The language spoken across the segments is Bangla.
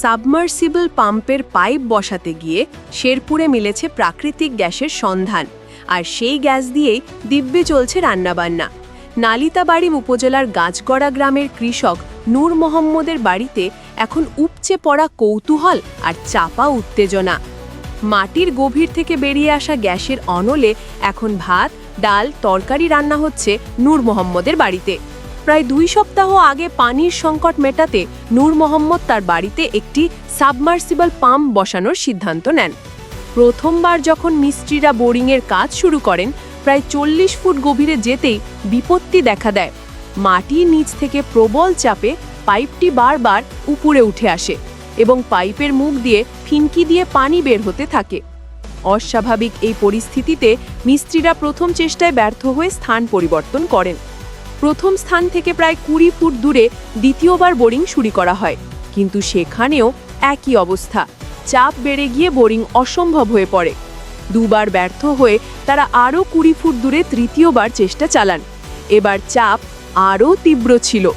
সাবমার্সিবল পাম্পের পাইপ বসাতে গিয়ে শেরপুরে মিলেছে প্রাকৃতিক গ্যাসের সন্ধান। আর সেই গ্যাস দিয়েই দিব্যে চলছে রান্নাবান্না। নালিতাবাড়ি উপজেলার গাছগড়া গ্রামের কৃষক নূর মোহাম্মদের বাড়িতে এখন উপচে পড়া কৌতূহল আর চাপা উত্তেজনা। মাটির গভীর থেকে বেরিয়ে আসা গ্যাসের অনলে এখন ভাত, ডাল, তরকারি রান্না হচ্ছে নূর মোহাম্মদের বাড়িতে। প্রায় দুই সপ্তাহ আগে পানির সংকট মেটাতে নূর মোহাম্মদ তার বাড়িতে একটি সাবমার্সিবল পাম্প বসানোর সিদ্ধান্ত নেন। প্রথমবার যখন মিস্ত্রিরা বোরিংয়ের কাজ শুরু করেন, প্রায় চল্লিশ ফুট গভীরে যেতেই বিপত্তি দেখা দেয়। মাটির নিচ থেকে প্রবল চাপে পাইপটি বারবার উপরে উঠে আসে এবং পাইপের মুখ দিয়ে ফিনকি দিয়ে পানি বের হতে থাকে। অস্বাভাবিক এই পরিস্থিতিতে মিস্ত্রিরা প্রথম চেষ্টায় ব্যর্থ হয়ে স্থান পরিবর্তন করেন। প্রথম স্থান থেকে প্রায় কুড়ি ফুট দূরে দ্বিতীয়বার বোরিং শুরু করা হয়। কিন্তু সেখানেও একই অবস্থা। চাপ বেড়ে গিয়ে বোরিং অসম্ভব হয়ে পড়ে। দুবার ব্যর্থ হয়ে তারা আরও কুড়ি ফুট দূরে তৃতীয়বার চেষ্টা চালান। এবার চাপ আরও তীব্র ছিল।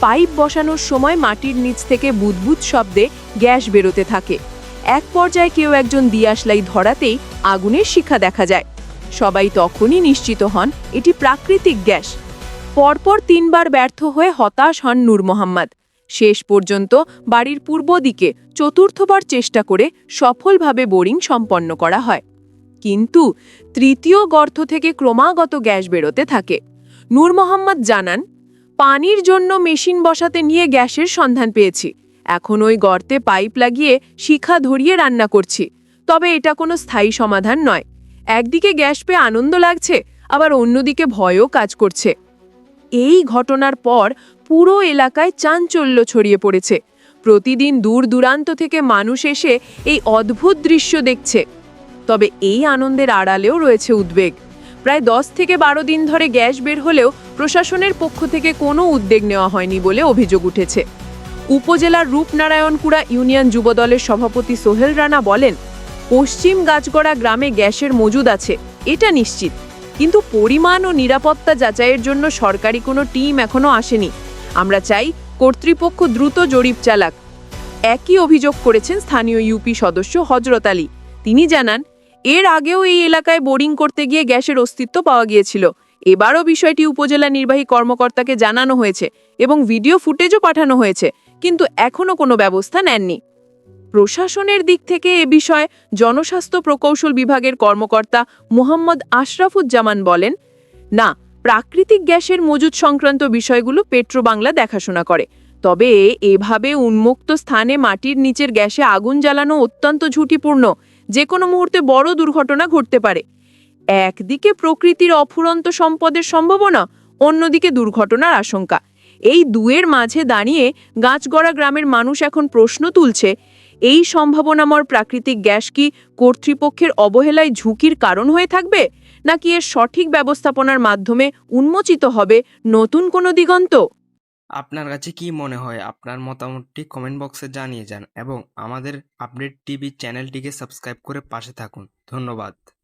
পাইপ বসানোর সময় মাটির নিচ থেকে বুদবুদ শব্দে গ্যাস বেরোতে থাকে। এক পর্যায়ে কেউ একজন দিয়াশলাই ধরাতেই আগুনের শিখা দেখা যায়। সবাই তখনই নিশ্চিত হন, এটি প্রাকৃতিক গ্যাস। পরপর তিনবার ব্যর্থ হয়ে হতাশ হন নূর মোহাম্মদ। শেষ পর্যন্ত বাড়ির পূর্ব দিকে চতুর্থবার চেষ্টা করে সফলভাবে বোরিং সম্পন্ন করা হয়। কিন্তু তৃতীয় গর্ত থেকে ক্রমাগত গ্যাস বেরোতে থাকে। নূর মোহাম্মদ জানান, পানির জন্য মেশিন বসাতে নিয়ে গ্যাসের সন্ধান পেয়েছি। এখন ওই গর্তে পাইপ লাগিয়ে শিখা ধরিয়ে রান্না করছি। তবে এটা কোনো স্থায়ী সমাধান নয়। একদিকে গ্যাস পেয়ে আনন্দ লাগছে, আবার অন্যদিকে ভয়ও কাজ করছে। এই ঘটনার পর পুরো এলাকায় চাঞ্চল্য ছড়িয়ে পড়েছে। প্রতিদিন দূর দূরান্ত থেকে মানুষ এসে এই অদ্ভুত দৃশ্য দেখছে। তবে এই আনন্দের আড়ালেও রয়েছে উদ্বেগ। প্রায় দশ থেকে বারো দিন ধরে গ্যাস বের হলেও প্রশাসনের পক্ষ থেকে কোনো উদ্যোগ নেওয়া হয়নি বলে অভিযোগ উঠেছে। উপজেলার রূপনারায়ণকুড়া ইউনিয়ন যুবদলের সভাপতি সোহেল রানা বলেন, পশ্চিম গাছগড়া গ্রামে গ্যাসের মজুদ আছে, এটা নিশ্চিত। কিন্তু পরিমাণ ও নিরাপত্তা যাচাইয়ের জন্য সরকারি কোনো টিম এখনও আসেনি। আমরা চাই কর্তৃপক্ষ দ্রুত জরিপ চালাক। একই অভিযোগ করেছেন স্থানীয় ইউপি সদস্য হজরত আলী। তিনি জানান, এর আগেও এই এলাকায় বোরিং করতে গিয়ে গ্যাসের অস্তিত্ব পাওয়া গিয়েছিল। এবারও বিষয়টি উপজেলা নির্বাহী কর্মকর্তাকে জানানো হয়েছে এবং ভিডিও ফুটেজও পাঠানো হয়েছে, কিন্তু এখনও কোনো ব্যবস্থা নেননি। প্রশাসনের দিক থেকে এ বিষয়ে জনস্বাস্থ্য প্রকৌশল বিভাগের কর্মকর্তা মোহাম্মদ আশরাফুজ্জামান বলেন, না, প্রাকৃতিক গ্যাসের মজুদ সংক্রান্ত বিষয়গুলো পেট্রোবাংলা দেখাশোনা করে। তবে এভাবে উন্মুক্ত স্থানে মাটির নিচের গ্যাসে আগুন জ্বালানো অত্যন্ত ঝুঁকিপূর্ণ। যে কোনো মুহূর্তে বড় দুর্ঘটনা ঘটতে পারে। একদিকে প্রকৃতির অফুরন্ত সম্পদের সম্ভাবনা, অন্যদিকে দুর্ঘটনার আশঙ্কা। এই দুয়ের মাঝে দাঁড়িয়ে গাছগড়া গ্রামের মানুষ এখন প্রশ্ন তুলছে এই সম্ভাবনাময় প্রাকৃতিক গ্যাস কি কর্তৃপক্ষের অবহেলায় ঝুঁকির কারণ হয়ে থাকবে? নাকি এর সঠিক ব্যবস্থাপনার মাধ্যমে উন্মোচিত হবে নতুন কোনো দিগন্ত? আপনার কাছে কি মনে হয়? আপনার মতামতটি কমেন্ট বক্সে জানিয়ে যান এবং আমাদের আপডেট টিভি চ্যানেলটিকে সাবস্ক্রাইব করে পাশে থাকুন। ধন্যবাদ।